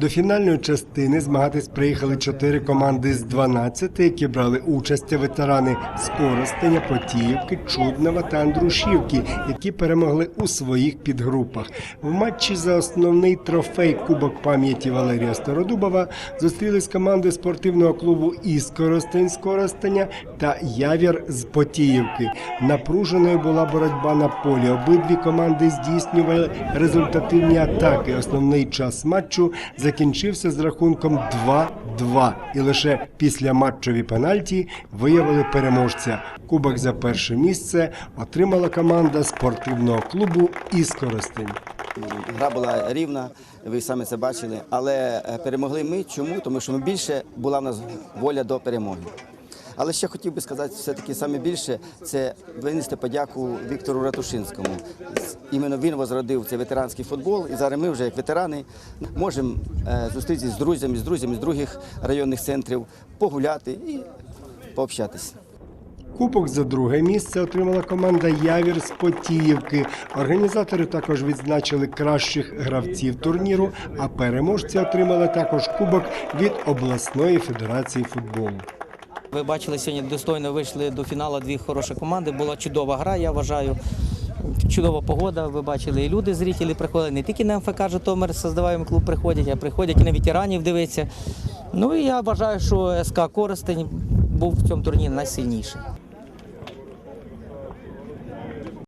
До фінальної частини змагатись приїхали чотири команди з 12, які брали участь ветерани з Коростеня, Потіївки, Чуднова та Андрушівки, які перемогли у своїх підгрупах. В матчі за основний трофей Кубок пам'яті Валерія Стародубова зустрілись команди спортивного клубу із Коростень з Коростеня та Явір з Потіївки. Напруженою була боротьба на полі. Обидві команди здійснювали результативні атаки. Основний час матчу закінчився з рахунком 2-2. І лише після матчові пенальті виявили переможця. Кубок за перше місце отримала команда спортивного клубу із Коростень. Гра була рівна, ви самі це бачили. Але е, перемогли ми. Чому? Тому що ми більше була в нас воля до перемоги. Але ще хотів би сказати, все-таки саме більше це винести подяку Віктору Ратушинському. Іменно він возродив цей ветеранський футбол, і зараз ми вже як ветерани можемо е, зустрітися з друзями, з друзями з других районних центрів, погуляти і пообщатися. Кубок за друге місце отримала команда Явір з Потіївки. Організатори також відзначили кращих гравців турніру, а переможці отримали також кубок від обласної федерації футболу. Ви бачили сьогодні достойно вийшли до фіналу дві хороші команди. Була чудова гра, я вважаю. Чудова погода. Ви бачили, і люди, зрителі приходили. Не тільки на МФК Житомир создаваємо клуб приходять, а приходять і на ветеранів дивитися. Ну і я вважаю, що СК Коростень був в цьому турнірі найсильніший.